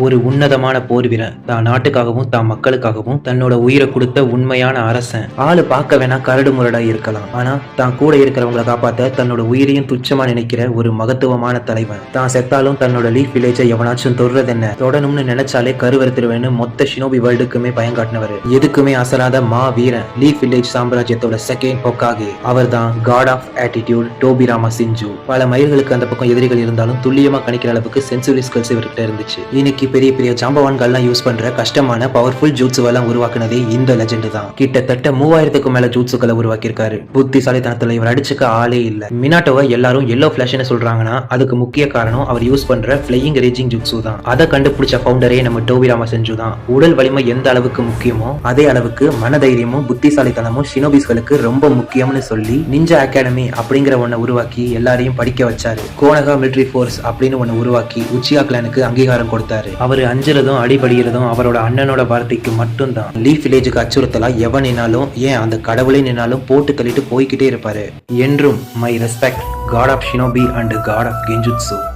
ஒரு உன்னதமான போர் வீரன் தான் நாட்டுக்காகவும் தான் மக்களுக்காகவும் தன்னோட உயிரை கொடுத்த உண்மையான அரசன். ஆளு பார்க்க வேணா கரடு முரடா இருக்கலாம். ஆனா தான் கூட இருக்கிறவங்களை காப்பாத்த தன்னோட உயிரையும் துச்சமா நினைக்கிற ஒரு மகத்துவமான தலைவன். தான் செத்தாலும் தன்னோட லீஃப் வில்லேஜை எவனாச்சும் தொடுறது என்ன தொடணும்னு நினைச்சாலே கருவறுத்துருவேன்னு மொத்த ஷினோபி வேர்ல்டுக்குமே பயங்காட்டினவர். எதுக்குமே அசராத மா வீரன். லீஃப் வில்லேஜ் சாம்ராஜ்யத்தோட செகண்ட் பொக்காகே. அவர் தான் god of attitude dhobi Rama சிஞ்சு பல மயில்களுக்கு அந்த பக்கம் எதிரிகள் இருந்தாலும் துல்லியமா கணிக்கிற அளவுக்கு சென்சுரி ஸ்கில்ஸ் இவர்கிட்ட இருந்துச்சு. இன்னைக்கு பெரிய பெரிய ஜாம்பவான்கள்லாம் யூஸ் பண்ற கஷ்டமான பவர்ஃபுல் ஜூட்ஸுவெல்லாம் உருவாக்குனதே இந்த லெஜெண்ட் தான். கிட்டத்தட்ட மூவாயிரத்துக்கும் மேல ஜூட்ஸுக்களை உருவாக்கியிருக்காரு. புத்திசாலித்தனத்துல இவர் அடிச்சுக்க ஆளே இல்ல. மினாட்டோவை எல்லாரும் எல்லோ ஃபிளாஷ்னு சொல்றாங்கன்னா அதுக்கு முக்கிய காரணம் அவர் யூஸ் பண்ற பிளையிங் ரேஜிங் ஜூட்ஸு தான். அதை கண்டுபிடிச்ச ஃபவுண்டரே நம்ம டோபி ராமா செஞ்சு தான். உடல் வலிமை எந்த அளவுக்கு முக்கியமோ அதே அளவுக்கு மனதைரியமும் புத்திசாலித்தனமும் ஷினோபிஸ்களுக்கு ரொம்ப முக்கியம்னு சொல்லி நிஞ்சா அகாடமி அப்படிங்கிற ஒன்றை உருவாக்கி எல்லாரையும் படிக்க வச்சாரு. கோனகா மிலிட்டரி ஃபோர்ஸ் அப்படின்னு ஒன்னு உருவாக்கி உச்சியா கிளானுக்கு அங்கீகாரம் கொடுத்தாரு. அவர் அஞ்சுறதும் அடிபடுகிறதும் அவரோட அண்ணனோட வார்த்தைக்கு மட்டும்தான். லீஃப் வில்லேஜுக்கு அச்சுறுத்தலா எவன் நின்னாலும் ஏன் அந்த கடவுளை நின்னாலும் போட்டு தள்ளிட்டு போய்கிட்டே இருப்பாரு. என்றும் my respect god of shinobi and god of கெஞ்சுட்ஸு